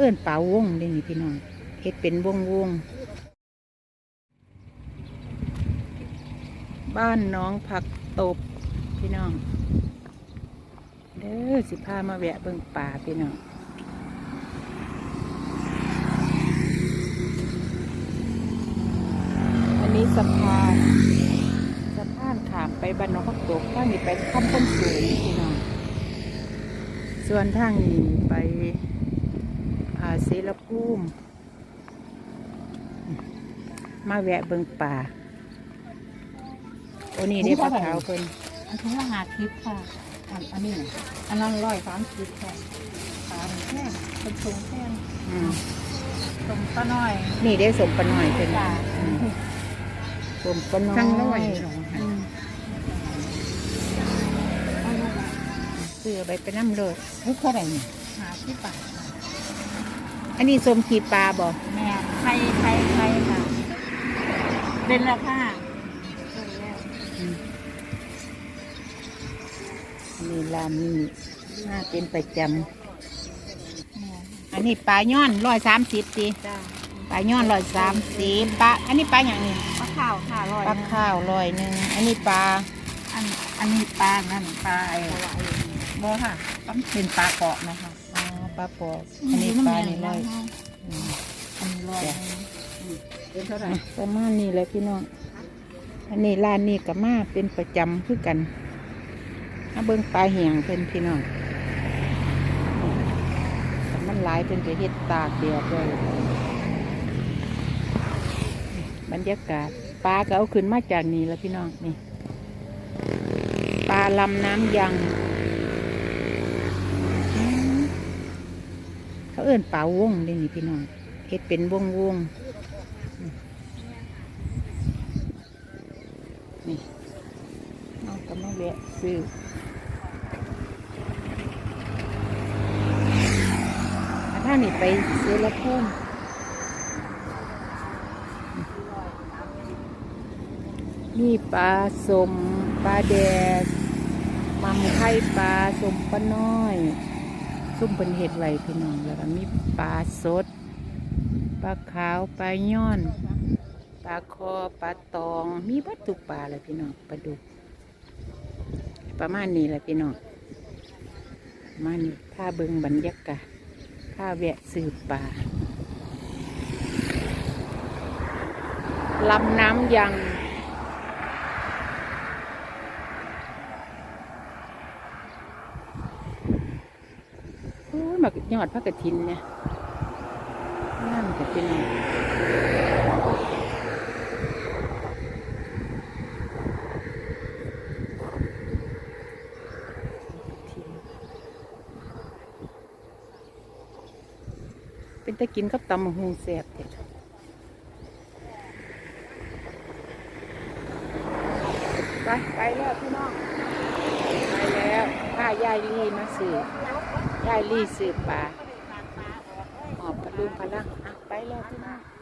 เอิ่นป่าวงเด้นี่พี่น้องเฮ็ดเป็นวงวงบ้านน้องผักตบพี่น้อง เด้อสิพามาแวะเบิ่งป่าพี่น้องอันนี้สะพานสะพานขามไปบ้านน้องผักตบทางนี้ไปคำพ้นสูงพี่น้อง ส่วนทางนี้ไป อ่าเสรภูมิ มาแวะเบิ่งป่า โอ้นี่ได้ปลาขาวเพิ่นอันนี้ละหาคลิปค่ะ อันอันนี้น่ะอันนั้นร้อยสามคลิปค่ะสามแท่งเป็นทรงแท่งอืมทรงป้าน้อยนี่ได้สมปลาหน่อยเป็นจ้าอืมสมปลาน้อยทั้งร้อยเหรออืมเสือไปไปน้ำเลยนี่เท่าไหร่เนี่ยหาที่ป่าท อันนี้สมขีปลาบ่แม่ไทยไทยไทยค่ะ เป็นราคาเป็นแล้วอืมอันนี้ลานนี่น่าเป็นประจแม่ำอันนี้ปลาย่อนร้อยสามสิบสิจ้าปลาย่อนร้อยสามสิบปลาอันนี้ปลาอย่างนี้ปลาข้าวค่ะร้อยปลาข้าวร้อยหนึ่งอันนี้ปลาอันอันนี้ปลานั่นปลาไอ้บ่ค่ะต้องเป็นปลาเกาะนะคะอ๋อ ปลาปอกอันนี้ปลานี่ร้อยอืมอันนี้ร้อยเป็นเท่าไหร่อะประมาณนี้เลยพี่น้อง อันนี้ร้านนี้กับมาเป็นประจำคือกันมาเบิ่งปลาเหี่ยงเป็นพี่น้องแต่มันหลายเป็นจะเฮ็ดตากเดียดเลยบรรยากาศปลาก็เอาขึ้นมาจากนี่แล้วพี่น้องนี่ปลาลำน้ำยังอืม เขาเอิ่นปลาวงเด้นี่พี่น้องเฮ็ดเป็นวงวงนี่น้องก็มาแวะซื้อถ้านี่ไปซื้อละเพิ่มนี่ปลาสมปลาแดดมัมไข่ปลาสมปลาน้อย ซุ่มเป็นเห็ดไว้พี่น้องแล้วก็มีปลาสดปลาขาวปลาย่อนปลาคอปลาตอง มีวัตถุกปลาเลยพี่น้องปลาดุกประมาณนี้แหละพี่น้องมานี้ถ้าเบิงบรรยากาศถ้าแวะสืบป่าลำน้ำยัง โอ้ย มากยอดพระกฐินเนี่ยงามแต่เป็นเป็นตะกินกับตำมะฮุงแซ่บเด็ดไป ไปแล้วพี่น้องายายลี่มาสืบยายลี่สืบป่าหอบพลุงพลังไปแล้วพี่น้อง